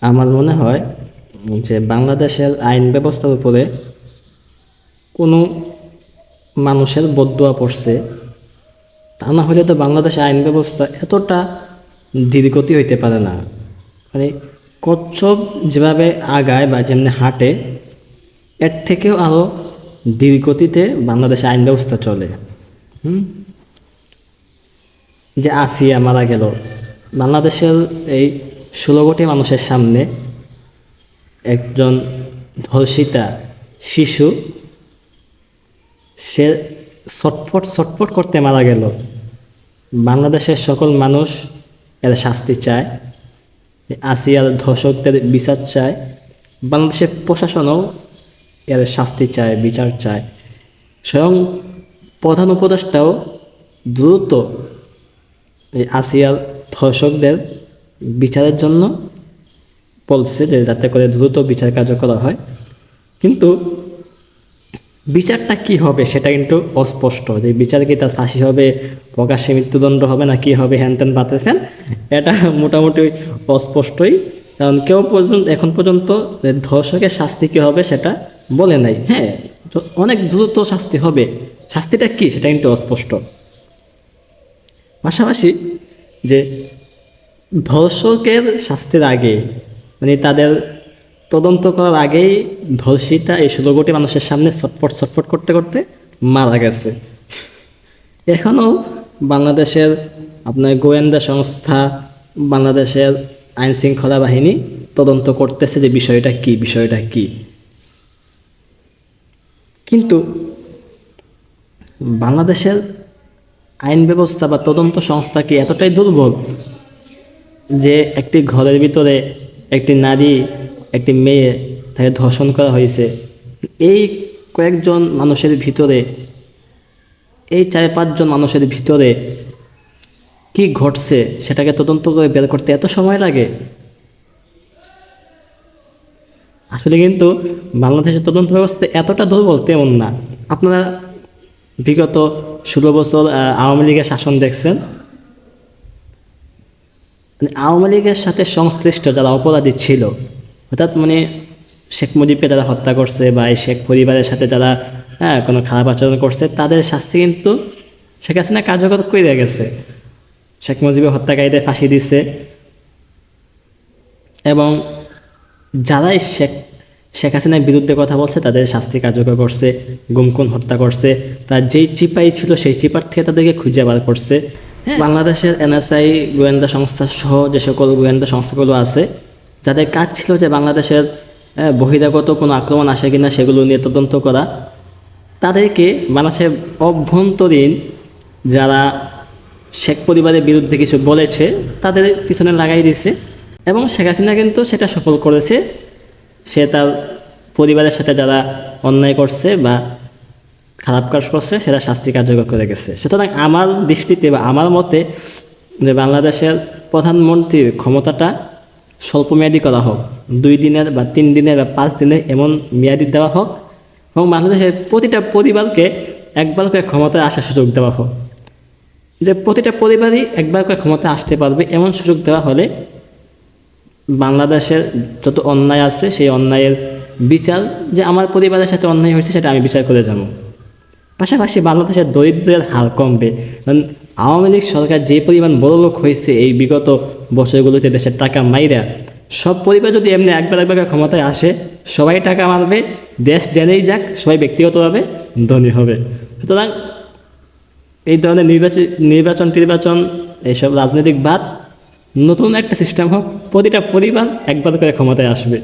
আমার মনে হয় যে বাংলাদেশের আইন ব্যবস্থার উপরে কোনো মানুষের বদুয়া পড়ছে, তা না হলে তো বাংলাদেশের আইন ব্যবস্থা এতটা ধীরগতি হইতে পারে না। মানে কচ্ছপ যেভাবে আগায় বা যেমনি হাঁটে, এর থেকেও আরও ধীরগতিতে বাংলাদেশের আইন ব্যবস্থা চলে। হুম? যে আসিয়া মারা গেল, বাংলাদেশের এই ষোলো কোটি মানুষের সামনে একজন ধর্ষিতা শিশু, সে ছটফট ছটফট করতে মারা গেল। বাংলাদেশের সকল মানুষ এর শাস্তি চায়, আসিয়ার ধর্ষকদের বিচার চায়, বাংলাদেশের প্রশাসনও এর শাস্তি চায়, বিচার চায়। স্বয়ং প্রধান উপদেষ্টাও দ্রুত এই আসিয়ার ধর্ষকদের বিচারের জন্য বলছে যে যাতে করে দ্রুত বিচার কার্য করা হয়। কিন্তু বিচারটা কি হবে সেটা কিন্তু অস্পষ্ট। যে বিচার কি তার ফাঁসি হবে, প্রকাশ্যে মৃত্যুদণ্ড হবে না কি হবে, হ্যান ত্যান বাতেছেন, এটা মোটামুটি অস্পষ্টই। কারণ কেউ পর্যন্ত এখন পর্যন্ত ধর্ষকের শাস্তি কী হবে সেটা বলে নাই। হ্যাঁ অনেক দ্রুত শাস্তি হবে। শাস্তিটা কি সেটা কিন্তু অস্পষ্ট। পাশাপাশি যে ধর্ষকের শাস্তির আগে মানে তাদের তদন্ত করার আগেই ধর্ষিতা এই ষোলো কোটি মানুষের সামনে ছটফট ছটফট করতে করতে মারা গেছে। এখনও বাংলাদেশের আপনার গোয়েন্দা সংস্থা, বাংলাদেশের আইন শৃঙ্খলা বাহিনী তদন্ত করতেছে যে বিষয়টা কি বিষয়টা কি। কিন্তু বাংলাদেশের আইন ব্যবস্থা বা তদন্ত সংস্থা কি এতটাই দুর্বল যে একটি ঘরের ভিতরে একটি নারী, একটি মেয়ে তাকে ধর্ষণ করা হয়েছে। এই কয়েকজন মানুষের ভিতরে, এই চার পাঁচজন মানুষের ভিতরে কি ঘটছে সেটাকে তদন্ত করে বের করতে এত সময় লাগে? আসলে কিন্তু বাংলাদেশের তদন্ত ব্যবস্থা এতটা দুর্বল তেমন না। আপনারা বিগত ষোলো বছর আওয়ামী লীগের শাসন দেখছেন। মানে আওয়ামী লীগের সাথে সংশ্লিষ্ট যারা অপরাধী ছিল, অর্থাৎ মানে শেখ মুজিবকে যারা হত্যা করছে বা এই শেখ পরিবারের সাথে যারা হ্যাঁ কোনো খারাপ আচরণ করছে, তাদের শাস্তি কিন্তু শেখ হাসিনা কার্যকর করে গেছে। শেখ মুজিবের হত্যাকারীদের ফাঁসি দিছে। এবং যারাই শেখ শেখ হাসিনার বিরুদ্ধে কথা বলছে, তাদের শাস্তি কার্যকর করছে গুমকুন হত্যা করছে, তার যেই চিপাই ছিল সেই চিপার থেকে তাদেরকে খুঁজে বার করছে। বাংলাদেশের এনএসআই গোয়েন্দা সংস্থা সহ যে সকল গোয়েন্দা সংস্থাগুলো আছে, যাদের কাজ ছিল যে বাংলাদেশের বহিরাগত কোনো আক্রমণ আসে কিনা সেগুলো নিয়ে তদন্ত করা, তাদেরকে বাংলাদেশের অভ্যন্তরীণ যারা শেখ পরিবারের বিরুদ্ধে কিছু বলেছে, তাদের পিছনে লাগাই দিছে এবং শেখ হাসিনা কিন্তু সেটা সফল করেছে। সে তার পরিবারের সাথে যারা অন্যায় করছে বা খারাপ কাজ করছে, সেটা শাস্তি কার্যকর করে গেছে। সুতরাং আমার দৃষ্টিতে বা আমার মতে যে বাংলাদেশের প্রধানমন্ত্রীর ক্ষমতাটা স্বল্পমেয়াদী করা হোক, দুই দিনের বা তিন দিনের বা পাঁচ দিনের এমন মেয়াদি দেওয়া হোক, এবং বাংলাদেশের প্রতিটা পরিবারকে একবার করে ক্ষমতায় আসার সুযোগ দেওয়া হোক। যে প্রতিটা পরিবারই একবার করে ক্ষমতায় আসতে পারবে এমন সুযোগ দেওয়া হলে বাংলাদেশের যত অন্যায় আছে, সেই অন্যায়ের বিচার যে আমার পরিবারের সাথে অন্যায় হয়েছে, সেটা আমি বিচার করে যাব। পাশাপাশি বাংলাদেশের দরিদ্রের হার কমবে। কারণ আওয়ামী লীগ সরকার যে পরিমাণ বড় লোক হয়েছে এই বিগত বছরগুলোতে দেশের টাকা মাইরা, সব পরিবার যদি এমনি একবার একবার ক্ষমতায় আসে, সবাই টাকা মারবে, দেশ জেনেই যাক, সবাই ব্যক্তিগতভাবে ধনী হবে। সুতরাং এই ধরনের নির্বাচন নির্বাচন নির্বাচন, এইসব রাজনৈতিক বাদ, নতুন একটা সিস্টেম হোক, প্রতিটা পরিবার একবার করে ক্ষমতায় আসবে।